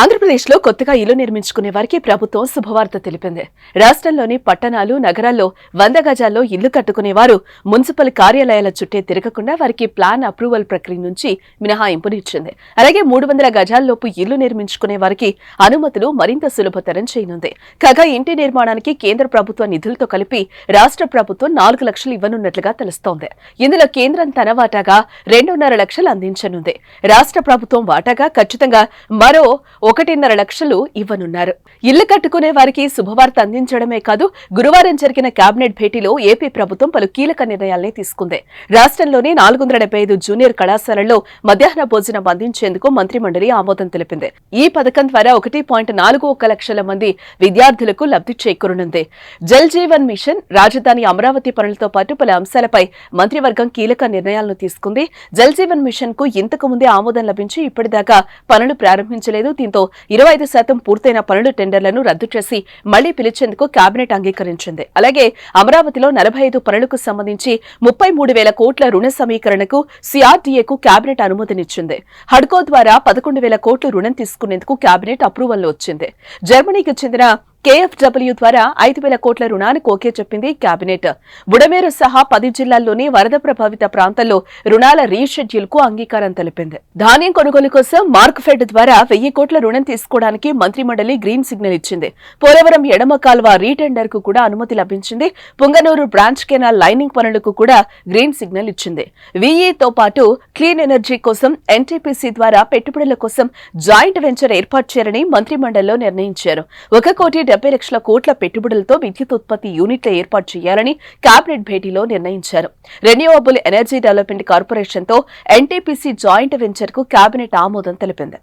ఆంధ్రప్రదేశ్లో కొత్తగా ఇల్లు నిర్మించుకునే వారికి ప్రభుత్వం శుభవార్త తెలిపింది. రాష్ట్రంలోని పట్టణాలు నగరాల్లో వంద గజాల్లో ఇల్లు కట్టుకునేవారు మున్సిపల్ కార్యాలయాల చుట్టే తిరగకుండా వారికి ప్లాన్ అప్రూవల్ ప్రక్రియ నుంచి మినహాయింపునిచ్చింది. అలాగే మూడు వందల గజాల్లోపు ఇల్లు నిర్మించుకునే వారికి అనుమతులు మరింత సులభతరం చేయనుంది. కాగా ఇంటి నిర్మాణానికి కేంద్ర ప్రభుత్వ నిధులతో కలిపి రాష్ట్ర ప్రభుత్వం నాలుగు లక్షలు ఇవ్వనున్నట్లుగా తెలుస్తోంది. ఇందులో కేంద్రం తన వాటాగా రెండున్నర లక్షలు అందించనుంది. రాష్ట్ర ప్రభుత్వం వాటాగా ఖచ్చితంగా మరో ఒకటిన్నర లక్షలు ఇవ్వనున్నారు. ఇల్లు కట్టుకునే వారికి శుభవార్త అందించడమే కాదు గురువారం జరిగిన కేబినెట్ భేటీలో ఏపీ ప్రభుత్వం పలు కీలక నిర్ణయాల్ని తీసుకుంది. రాష్ట్రంలోని నాలుగు వందల డెబ్బై ఐదు జూనియర్ కళాశాలల్లో మధ్యాహ్న భోజనం అందించేందుకు మంత్రిమండలి ఆమోదం తెలిపింది. ఈ పథకం ద్వారా ఒకటి పాయింట్ నాలుగు ఒక లక్షల మంది విద్యార్థులకు లబ్ధి చేకూరనుంది. జల్ జీవన్ మిషన్ రాజధాని అమరావతి పనులతో పాటు పలు అంశాలపై మంత్రివర్గం కీలక నిర్ణయాలను తీసుకుంది. జల్ జీవన్ మిషన్కు ఇంతకు ముందే ఆమోదం లభించి ఇప్పటిదాకా పనులు ప్రారంభించలేదు. దీంతో ఇరవై ఐదు శాతం పూర్తయిన పనుల టెండర్లను రద్దు చేసి మళ్ళీ పిలిచేందుకు కేబినెట్ అంగీకరించింది. అలాగే అమరావతిలో నలభై ఐదు పనులకు సంబంధించి ముప్పై మూడు వేల కోట్ల రుణ సమీకరణకు సిఆర్డీఏకు కేబినెట్ అనుమతినిచ్చింది. హడ్కో ద్వారా పదకొండు వేల కోట్లు రుణం తీసుకునేందుకు కేబినెట్ అప్రూవల్ వచ్చింది. జర్మనీకి చెందిన కేఎఫ్డబ్ల్యూ ద్వారా ఐదు వేల కోట్ల రుణానికి ఓకే చెప్పింది కేబినెట్ బుడమేరు సహా పది జిల్లాల్లోని వరద ప్రభావిత ప్రాంతాల్లో రుణాల రీషెడ్యూల్కు అంగీకారం తెలిపింది. ధాన్యం కొనుగోలు కోసం మార్క్ ఫెడ్ ద్వారా వెయ్యి కోట్ల రుణం తీసుకోవడానికి మంత్రిమండలి గ్రీన్ సిగ్నల్ ఇచ్చింది. పోలవరం ఎడమ కాల్వ రీటెండర్కు కూడా అనుమతి లభించింది. పుంగనూరు బ్రాంచ్ కెనాల్ లైనింగ్ పనులకు కూడా గ్రీన్ సిగ్నల్ ఇచ్చింది. వీఈతో పాటు క్లీన్ ఎనర్జీ కోసం ఎన్టీపీసీ ద్వారా పెట్టుబడుల కోసం జాయింట్ వెంచర్ ఏర్పాటు చేయాలని మంత్రిమండలిలో నిర్ణయించారు. ఒక కోటి డెబ్బై లక్షల కోట్ల పెట్టుబడులతో విద్యుత్ ఉత్పత్తి యూనిట్ల ఏర్పాటు చేయాలని కేబినెట్ భేటీలో నిర్ణయించారు. రెన్యూవబుల్ ఎనర్జీ డెవలప్మెంట్ కార్పొరేషన్తో ఎన్టీపీసీ జాయింట్ వెంచర్కు కేబినెట్ ఆమోదం తెలిపింది.